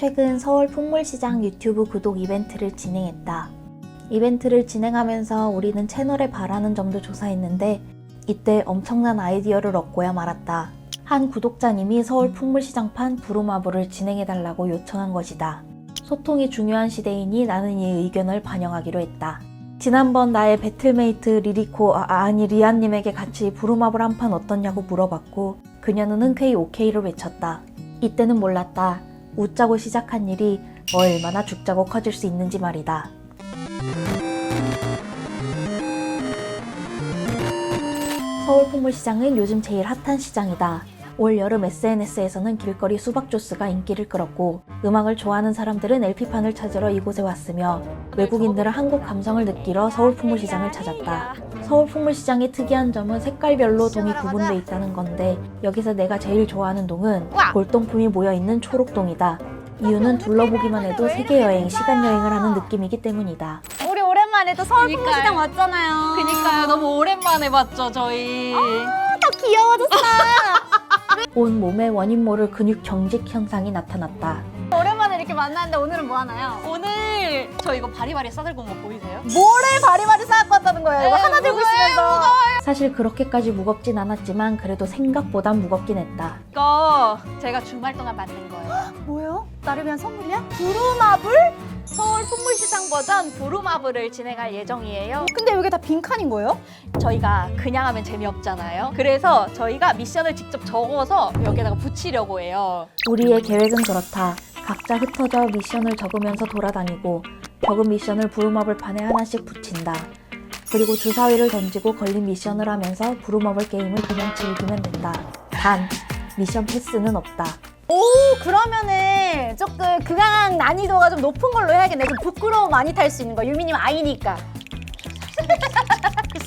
최근 서울 풍물시장 유튜브 구독 이벤트를 진행했다. 이벤트를 진행하면서 우리는 채널에 바라는 점도 조사했는데 이때 엄청난 아이디어를 얻고야 말았다. 한 구독자님이 서울 풍물시장판 부루마블을 진행해달라고 요청한 것이다. 소통이 중요한 시대이니 나는 이 의견을 반영하기로 했다. 지난번 나의 배틀메이트 리리코 아, 아니 리안님에게 같이 부루마블 한 판 어떻냐고 물어봤고 그녀는 흔쾌히 오케이를 외쳤다. 이때는 몰랐다. 웃자고 시작한 일이 얼마나 죽자고 커질 수 있는지 말이다. 서울 풍물시장은 요즘 제일 핫한 시장이다. 올 여름 SNS에서는 길거리 수박 조스가 인기를 끌었고 음악을 좋아하는 사람들은 LP판을 찾으러 이곳에 왔으며 외국인들은 한국 감성을 느끼러 서울 풍물시장을 찾았다. 서울 풍물시장의 특이한 점은 색깔별로 동이 구분돼 있다는 건데 여기서 내가 제일 좋아하는 동은 골동품이 모여 있는 초록동이다. 이유는 둘러보기만 해도 세계 여행, 시간 여행을 하는 느낌이기 때문이다. 우리 오랜만에 또 서울 그니까요. 풍물시장 왔잖아요. 그니까요. 너무 오랜만에 봤죠, 저희. 더 귀여워졌어. 온 몸에 원인 모를 근육 경직 현상이 나타났다. 오랜만에 이렇게 만났는데 오늘은 뭐 하나요? 오늘 저 이거 바리바리 싸들고 온거 보이세요? 뭐를 바리바리 쌓고 왔다는 거예요? 이거 에이, 하나 들고 무거워요, 있으면서. 사실 그렇게까지 무겁진 않았지만 그래도 생각보단 무겁긴 했다. 이거 제가 주말 동안 만든 거예요. 뭐예요? 나를 위한 선물이야? 부루마블? 서울 풍물시장 버전 부루마블을 진행할 예정이에요. 근데 이게 다 빈칸인 거예요? 저희가 그냥 하면 재미없잖아요. 그래서 저희가 미션을 직접 적어서 여기다가 붙이려고 해요. 우리의 계획은 그렇다. 각자 흩어져 미션을 적으면서 돌아다니고 적은 미션을 부루마블 판에 하나씩 붙인다. 그리고 주사위를 던지고 걸린 미션을 하면서 부루마블 게임을 그냥 즐기면 된다. 단, 미션 패스는 없다. 오 그러면은 조금 그강 난이도가 좀 높은 걸로 해야겠네. 좀 부끄러움 많이 탈 수 있는 거. 유미님 아이니까.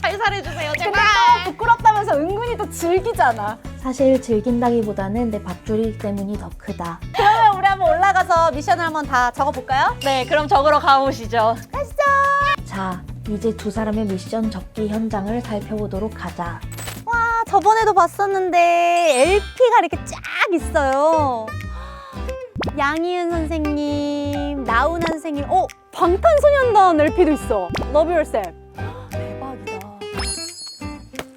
살살 해주세요, 근데 제발. 또 부끄럽다면서 은근히 또 즐기잖아. 사실 즐긴다기보다는 내 밥줄이기 때문이 더 크다. 그러면 우리 한번 올라가서 미션을 한번 다 적어볼까요? 네, 그럼 적으러 가보시죠. 가시죠. 자, 이제 두 사람의 미션 적기 현장을 살펴보도록 하자. 아, 저번에도 봤었는데 LP가 이렇게 쫙 있어요. 양희은 선생님, 나훈아 선생님, 어 방탄소년단 LP도 있어. Love Yourself. 대박이다.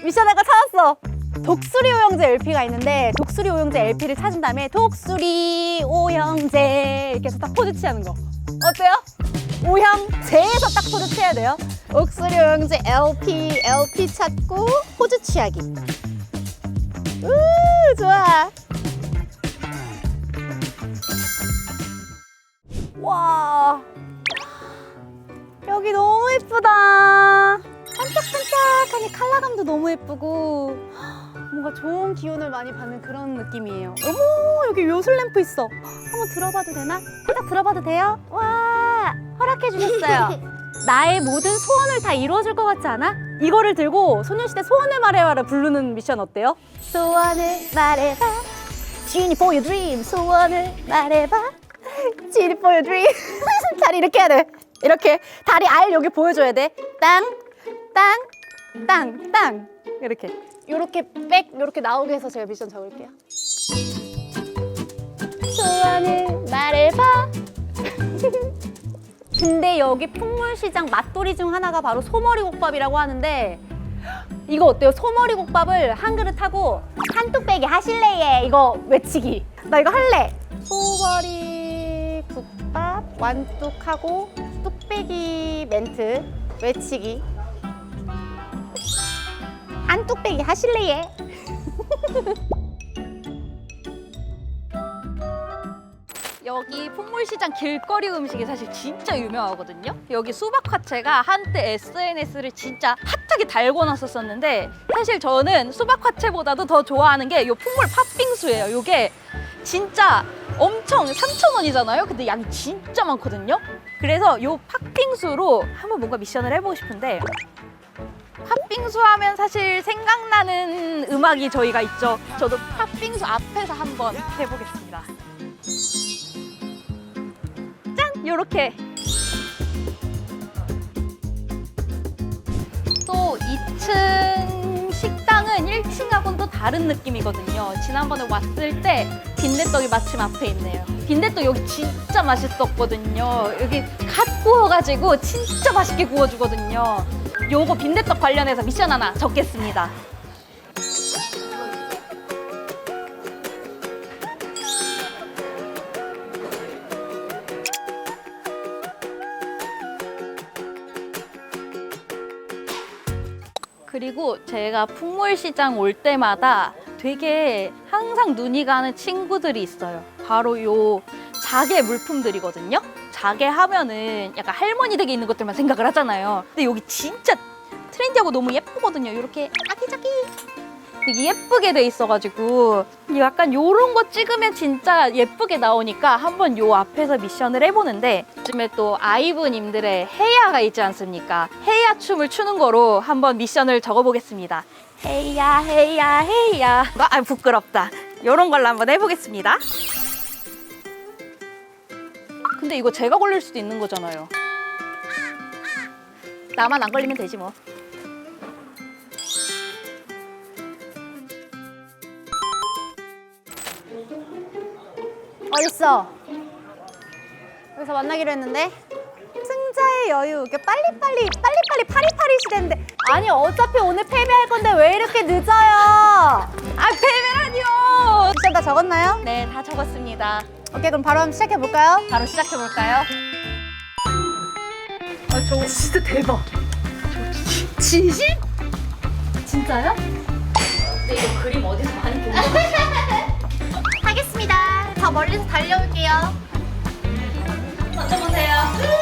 미션 아까 찾았어. 독수리 오영재 LP가 있는데 독수리 오영재 LP를 찾은 다음에 독수리 오영재 이렇게 해서 딱 포즈 취하는 거. 어때요? 오형제에서 딱 포즈 취해야 돼요. 독수리 오영재 LP LP 찾고 포즈 취하기. 우 좋아. 와 여기 너무 예쁘다. 반짝반짝하니 컬러감도 너무 예쁘고 뭔가 좋은 기운을 많이 받는 그런 느낌이에요. 어머 여기 요술 램프 있어. 한번 들어봐도 되나? 살짝 들어봐도 돼요? 와 허락해 주셨어요. 나의 모든 소원을 다 이루어줄 것 같지 않아? 이거를 들고 소녀시대 소원을 말해봐를 부르는 미션 어때요? 소원을 말해봐 Genie for your dream 소원을 말해봐 Genie for your dream 다리 이렇게 해야 돼 이렇게 다리 알 여기 보여줘야 돼 땅 땅 땅 땅 이렇게 이렇게 백 이렇게 나오게 해서 제가 미션 적을게요. 소원을 말해봐. 근데 여기 풍물시장 맛돌이 중 하나가 바로 소머리국밥이라고 하는데 이거 어때요? 소머리국밥을 한 그릇 하고 한 뚝배기 하실래예 이거 외치기. 나 이거 할래. 소머리국밥 완뚝하고 뚝배기 멘트 외치기 한 뚝배기 하실래예 여기 풍물시장 길거리 음식이 사실 진짜 유명하거든요. 여기 수박 화채가 한때 SNS를 진짜 핫하게 달고 났었었는데 사실 저는 수박 화채보다도 더 좋아하는 게 이 풍물 팥빙수예요. 이게 진짜 엄청 3,000원이잖아요. 근데 양이 진짜 많거든요. 그래서 이 팥빙수로 한번 뭔가 미션을 해보고 싶은데 팥빙수 하면 사실 생각나는 음악이 저희가 있죠. 저도 팥빙수 앞에서 한번 해보겠습니다. 짠! 요렇게 또 2층 식당은 1층하고는 또 다른 느낌이거든요. 지난번에 왔을 때 빈대떡이 마침 앞에 있네요. 빈대떡 여기 진짜 맛있었거든요. 여기 갓 구워가지고 진짜 맛있게 구워주거든요. 요거 빈대떡 관련해서 미션 하나 적겠습니다. 그리고 제가 풍물시장 올 때마다 되게 항상 눈이 가는 친구들이 있어요. 바로 요 자개 물품들이거든요. 자개 하면은 약간 할머니 댁에 있는 것들만 생각을 하잖아요. 근데 여기 진짜 트렌디하고 너무 예쁘거든요. 이렇게 아기자기 되게 예쁘게 돼 있어가지고 약간 요런 거 찍으면 진짜 예쁘게 나오니까 한번 요 앞에서 미션을 해보는데 요즘에 또 아이브님들의 헤야가 있지 않습니까? 헤야 춤을 추는 거로 한번 미션을 적어보겠습니다. 헤야 헤야 헤야 아 부끄럽다. 요런 걸로 한번 해보겠습니다. 근데 이거 제가 걸릴 수도 있는 거잖아요. 나만 안 걸리면 되지 뭐. 어딨어? 여기서 만나기로 했는데 승자의 여유 빨리빨리 빨리빨리 파리파리 시대인데 아니 어차피 오늘 패배할 건데 왜 이렇게 늦어요? 아 패배라니요. 미션 다 적었나요? 네, 다 적었습니다. 오케이 그럼 바로 한번 시작해 볼까요? 바로 시작해 볼까요? 아, 저거 진짜 대박. 진- 진심? 진짜요? 근데 이거 그림 어디서 많이 본 거? 하겠습니다. 더 멀리서 달려올게요. 던져보세요.